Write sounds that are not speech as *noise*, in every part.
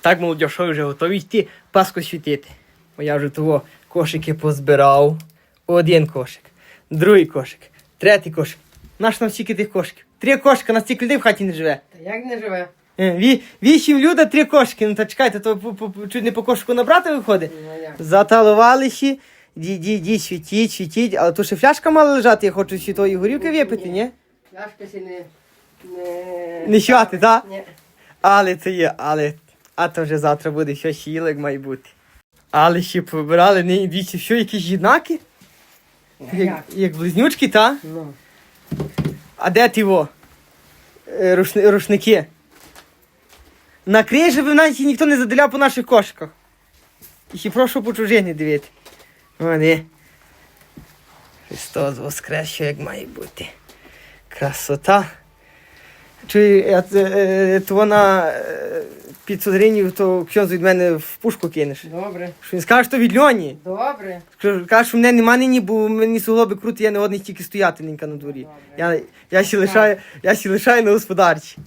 Так, молодь, що ви вже готові йти паску світити. Бо я вже того кошики позбирав. Один кошик, другий кошик, третій кошик. Наш нам стільки тих кошиків. Три кошика, на стільки людей в хаті не живе. Та як не живе? Е, Ві, вісім людей, три кошики. Ну та чекайте, то по- по- чуть не по кошику набрати виходить. Ну як? Заталували ще. Ді, ді, ді, світіть, світіть. Але то ще фляжка мала лежати, я хочу ще тої горілки випити, ні? Пляшка сі не... Не, Не щати, так? Ні. Але це є, але. А то вже завтра буде що ще як має бути. Але ще побирали нині двічі, що якісь жінаки? Як, Як? близнючки, та? Ну. А де ти во? Е, Рушни, рушники. Накрий, щоб навіть ніхто не заделяв по наших кошиках. І ще прошу по чужині дивити. Вони. Христос воскрес, що як має бути. Красота. Чи я, е, е, то вона е, 500 гривень, то ксьонз від мене в пушку кинеш. Добре. Що він скаже, що від Льоні. Добре. Каже, що мене нема нині, бо мені суглоби крути, я не годний тільки стояти ненька на дворі. Я, я ще лишаю, я ще лишаю на господарчі.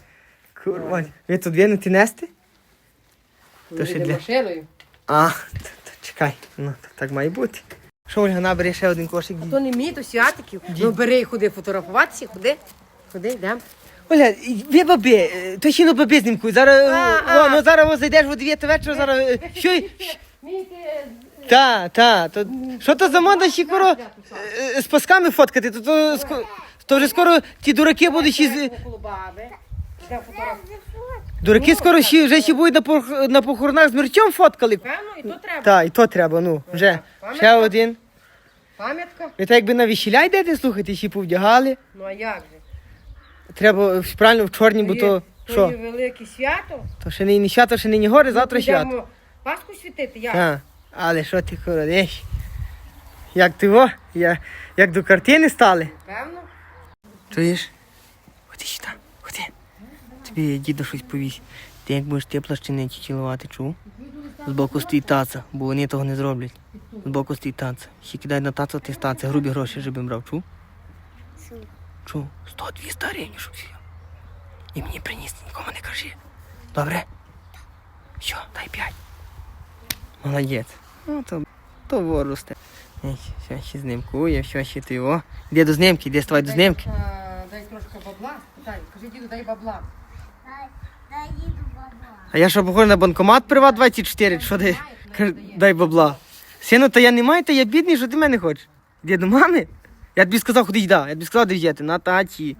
Курва, ви тут винути нести? То ще для- машиною. А, то, то, чекай, ну так, так має бути. Що, Ольга, набери ще один кошик. То не мій, то святиків. Ну бери і ходи фотографуватися, ходи. Ходи, йдемо. Оля, ви баби, е, то ще ну баби знімкуй. Зараз, А, о, ну зараз ось зайдеш о 9 вечора, зараз, е, що, й- та, та, то, що то за мода ще скоро е, з пасками фоткати, то, то, ско- то вже скоро ті дураки будуть ще, з-. Дураки скоро ще, вже ще будуть на, пох- на похоронах з мерчом фоткали. Певно, і то треба. Так, і то треба, ну, вже, ще один. Пам'ятка. Ви так якби на весіля йдете, слухайте, ще повдягали. Ну а як же? Треба правильно в чорні, бо то, то що, є велике свято. то ще нині свято, ще нині гори, завтра свято. Йдемо Пасху світити, як? А, але що ти королеш? Як ти во? Я, як до картини стали? Певно. Чуєш? Ходи сюди, ходи. Тобі дідо щось повість. Ти як будеш ті плащиниці цілувати, чув? Збоку стоїть таця, бо вони того не зроблять. Збоку стоїть таця. Ще кидай на тацу, ти стаця, грубі гроші, щоб брав, чув? Чув. 100-200 гривень, щоб всі. І мені приніс, нікому не кажи. Добре? Що, дай п'ять. Молодець. Ну, то, то росте. Все ще знімкує, все ще ти о. Іди до знімки, іди ставай до знімки. Дай, а, дай трошки бабла. Дай, кажи, діду, дай бабла. Дай їду бабла. А я що похожий на банкомат Приват 24, що дай, Каже, дай бабла. Сину, та я не маю, та я бідний, що ти мене хочеш? Де до мами? Я тобі сказав, куди йда. Я тобі сказав, де взяти, на таті.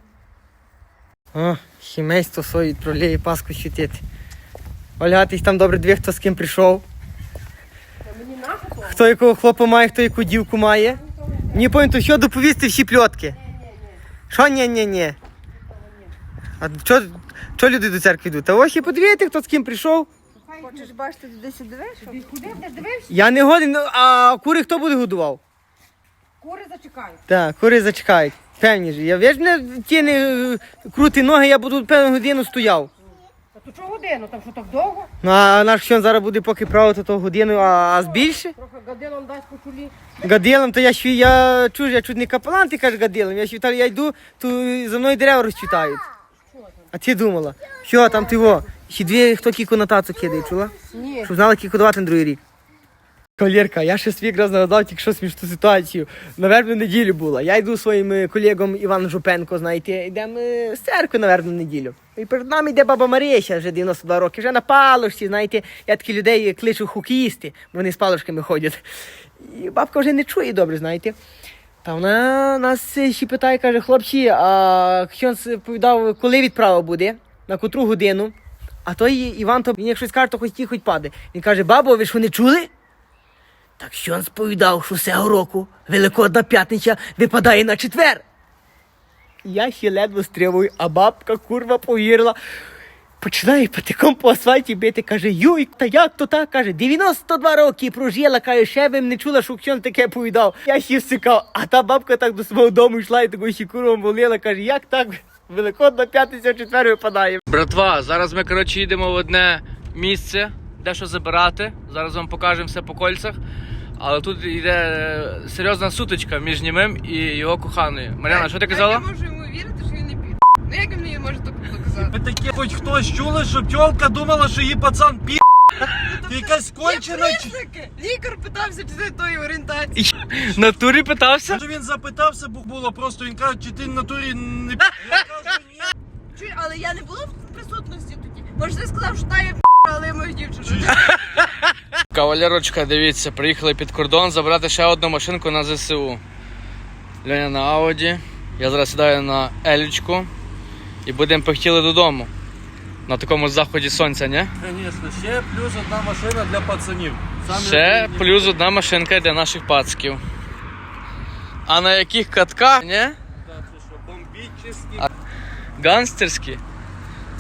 О, сімейство своє відправляє паску світити. Оля, ти там добре дві, хто з ким прийшов. Мені. Хто якого хлопа має, хто яку дівку має. Ні, повинен, що доповісти всі пльотки. Що ні, ні, ні. А що, люди до церкви йдуть? Та ось і подивіться, хто з ким прийшов. Хочеш бачити, де си ти ж дивився? Я не годен, ну, а кури хто буде годував? Кури зачекають. Так, кури зачекають. Певні ж. Я виж мене ті не е, крути ноги, я буду певну годину стояв. А то чого годину? Там що так довго? Ну а наш що зараз буде поки правити то годину, а, а збільше? Трохи гадилом дасть по чолі. Гадилом, то я ще я чуж, я чуть не капелан, ти кажеш гадилом. Я вітаю, я йду, то за мною дерева розцвітають. А ти думала, що там ти во? Ще дві хто кіку на тацу кидає, чула? Ні. Щоб знала, кіку давати на другий рік. Кавалерка, я ще свій раз нагадав тільки що смішну ситуацію. На вербну неділю була. Я йду своїм е, колегом Іваном Жупенко, знаєте, йдемо е, з церкви на вербну неділю. І перед нами йде баба Марія, ще вже 92 роки, вже на палушці, знаєте, я такі людей кличу хокеїсти, вони з палушками ходять. І бабка вже не чує добре, знаєте. Та вона нас е, ще питає, каже, хлопці, а Хьонс повідав, коли відправа буде, на котру годину. А той Іван, то як щось каже, то хоч ті, хоч паде. Він каже, бабо, ви що не чули? Так що він сповідав, що цього року Великодна п'ятниця випадає на четвер. Я ще ледве стримую, а бабка курва повірила. Починає патиком по асфальті бити, каже, юй, та як то так? Каже, 92 роки прожила, каже, ще б не чула, що Ксьон таке повідав. Я ще всикав, а та бабка так до свого дому йшла і такою ще курвом волила, каже, як так Великодна п'ятниця в четвер випадає. Братва, зараз ми коротше їдемо в одне місце, де що забирати. Зараз вам покажемо все по кольцях. Але тут йде е, серйозна сутичка між німим і його коханою. Мар'яна, що ти казала? я не можу йому вірити, що він не пів. Ну як він мені може так доказати? Ви таке хоч хтось чули, що тьолка думала, що її пацан пі Ти якась кончена чи? Признаки. Лікар питався, чи ти тої орієнтації. В натурі питався? Може він запитався, бо було просто він каже, чи ти натурі не *laughs* я кажу, ні. Чуй, але я не була в присутності тоді. Може, ти сказав, що та є але мою дівчину. Кавалерочка, дивіться, приїхали під кордон забрати ще одну машинку на ЗСУ. Леня на Ауді. Я зараз сідаю на Елічку і будемо похтіли додому. На такому заході сонця, ні? Звісно, ще плюс одна машина для пацанів. Самі Ще одні- плюс одна машинка для наших пацків. А на яких катках, ні? Та це що, бомбічні. А- Гангстерські.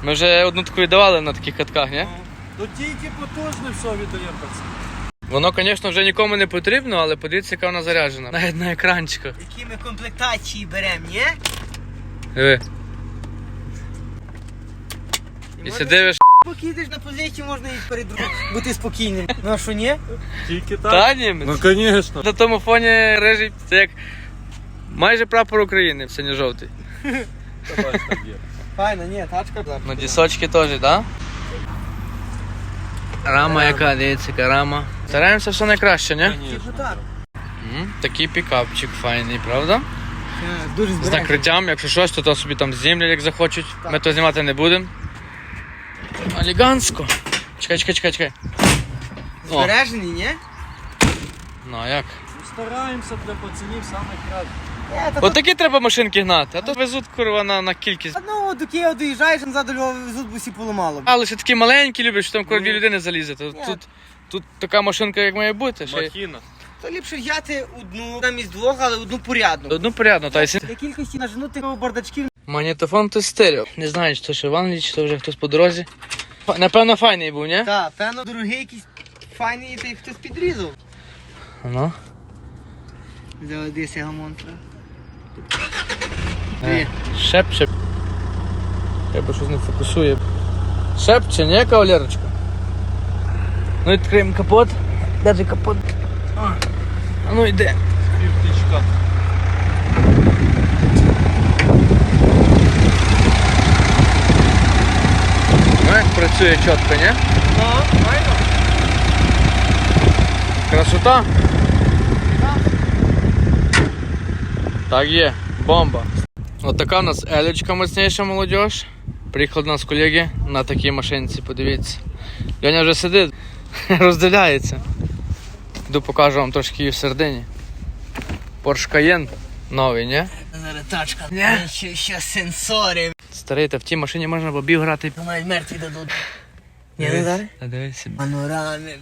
Ми вже одну таку віддавали на таких катках, ні? Ну тільки потужне все віддає пацан. Воно, звісно, вже нікому не потрібно, але подивіться, яка вона заряджена. Навіть на екранчиках. Які ми комплектації беремо, ні? Диви. Якщо дивиш, Поки йдеш на позицію, можна і перед бути спокійним. Ну а що ні? Тільки так? та німець. Ну звісно. На тому фоні рижий, це як майже прапор України, синьо-жовтий. Файно, ні, тачка. Ну, дісочки теж, так? Да? Рама яка, дивіться, яка рама. Стараємося все найкраще, ні? М, Такий пікапчик файний, правда? Е, Дуже З накриттям, якщо щось, то, то собі там знімлять, як захочуть. Ми то знімати не будемо. Алігантсько. Чекай, чекай, чекай, чекай. О, Збережені, ні? ну а як? Стараємося для пацанів саме краще. Ні, та От треба машинки гнати, а то везуть курва на, на кількість. Ну, до Києва доїжджаєш, назад до Львова везуть, бо всі поламало. А лише такі маленькі люблять, що там курва дві людини залізе. То, Ні. тут, тут така машинка, як має бути. Ще й- Махіна. То ліпше взяти одну замість двох, але одну порядну. Одну порядно, та й сі- Для кількості наженути бардачків. Магнітофон то стерео. Не знаю, чи то ще в Англії, чи то вже хтось по дорозі. Фа- Напевно, файний був, ні? Так, певно, дорогий якийсь файний, та й хтось підрізав. Ну. Заводися гамон. Е, Шепче. Треба щось не фокусує. Шепче, ні, кавалерочка? Ну відкриємо капот. Де же капот? А, а ну йде. Півтичка. Ну як працює чітко, ні? Ну, файно. Красота. Так є, бомба. От така у нас елечка мощніша молодіж. Приїхали до нас колеги на такій машинці, подивіться. Льоня вже сидить, *laughs* розділяється. Йду покажу вам трошки її всередині. Porsche Cayenne новий, ні? Зараз тачка. Ні. Ще, ще сенсори. Старий, та в тій машині можна бобів грати. Навіть мертві дадуть. Ні, не зараз? Та дивися. Панорами.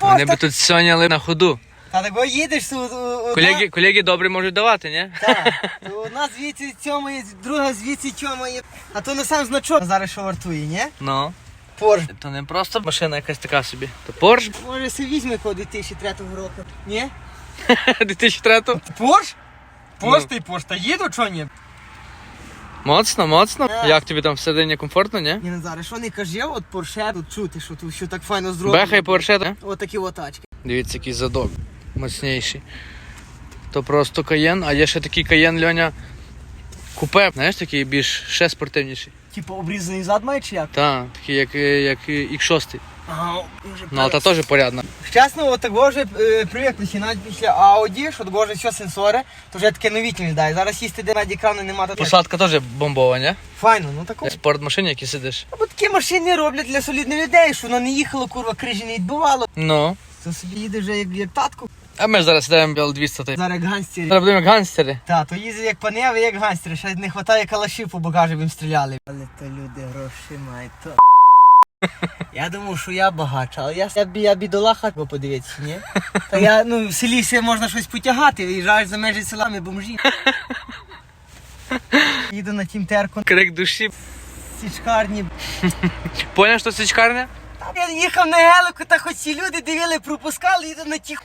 Вони би тут соняли на ходу. Та тако їдеш тут. Колеги, колеги добре можуть давати, ні? Так, *laughs* то одна звідси цьомає, друга звідси цьомає. А то не сам значок зараз що вартує, ні? Ну. Порш. То не просто машина якась така собі. То Porsche Може се візьме кого 2003 року. Ні? 2003 Порш? Порш та й Порш, та їду, чого ні? Моцно, моцно. Так. Як тобі там всередині комфортно, ні? Ні, Назаре, що не кажи, от Порше тут чути, що тут все так файно зроблено. Беха і Porsche, так? От такі от тачки. Дивіться, який задок. Моцніший. То просто каєн, а є ще такий каєн Льоня. Купе, знаєш, такий більш ще спортивніший. Типу обрізаний зад має чи як? Так, такий як, е, як X6. Ага, вже Ну, але та теж порядна. Чесно, от такого вже е, привикли навіть після Audi, що такого вже все сенсори, то вже таке новітнє виглядає. Зараз їсти де навіть екрану нема. то- Посадка теж бомбова, ні? Файно, ну тако. В спортмашині, які сидиш. Бо такі машини роблять для солідних людей, що воно не їхало, курва, крижі не відбивало. Ну. То собі їде вже як, як татку. А ми ж зараз сідаємо біл 200. Зараз Зараз як ганстери. будемо як ганстери. Та, то їздять як паневи, як ганстери. Ще не вистачає калашів по багажу, їм стріляли. Але то люди гроші мають, то. *laughs* Я думав, що я багач, але я, я, бі- я бідолаха, бо подивіться, ні? Та я, ну, в селі все можна щось потягати, виїжджаєш за межі села, ми бомжі. *laughs* Їду на тімтерку, Крик душі. січкарні. *laughs* Поняв, що січкарня? Я їхав на гелику, та хоч ці люди дивили, пропускали, їду на ті.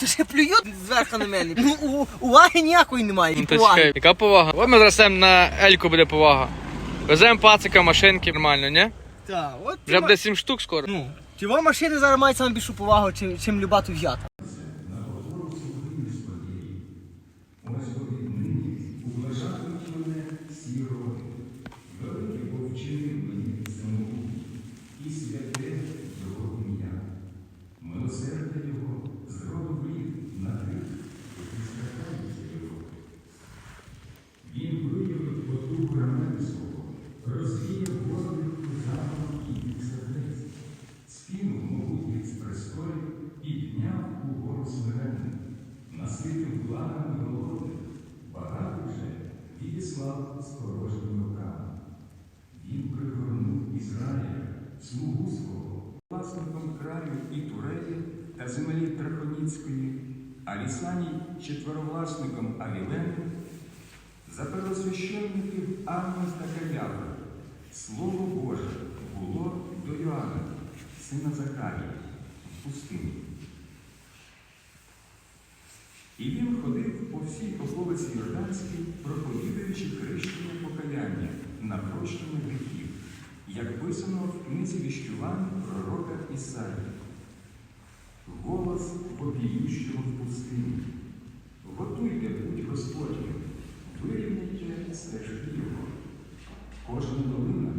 То ще плюють зверху на мене. Ну, у- уваги ніякої немає. Ну, та чекай, яка повага? От ми зараз на Ельку буде повага. Веземо пацика, машинки, нормально, ні? Так, от Вже ті буде 7 штук скоро. Ну, ті машини зараз мають найбільшу повагу, чим, чим люба тут взята. Власником краю і Туреї та землі Трахоніцької, а Лісаній четверовласником Авілени, за первосвященників Анна та Каява, Слово Боже було до Йоанна, сина Захарія, в пустині. І він ходив по всій околиці Йорданській, проповідуючи хрещення покаяння на прощення гріхів, як писано в книзі пророка Ісаї. Голос вопіющого в пустині. Готуйте путь Господню, вирівняйте стежки Його. Кожна долина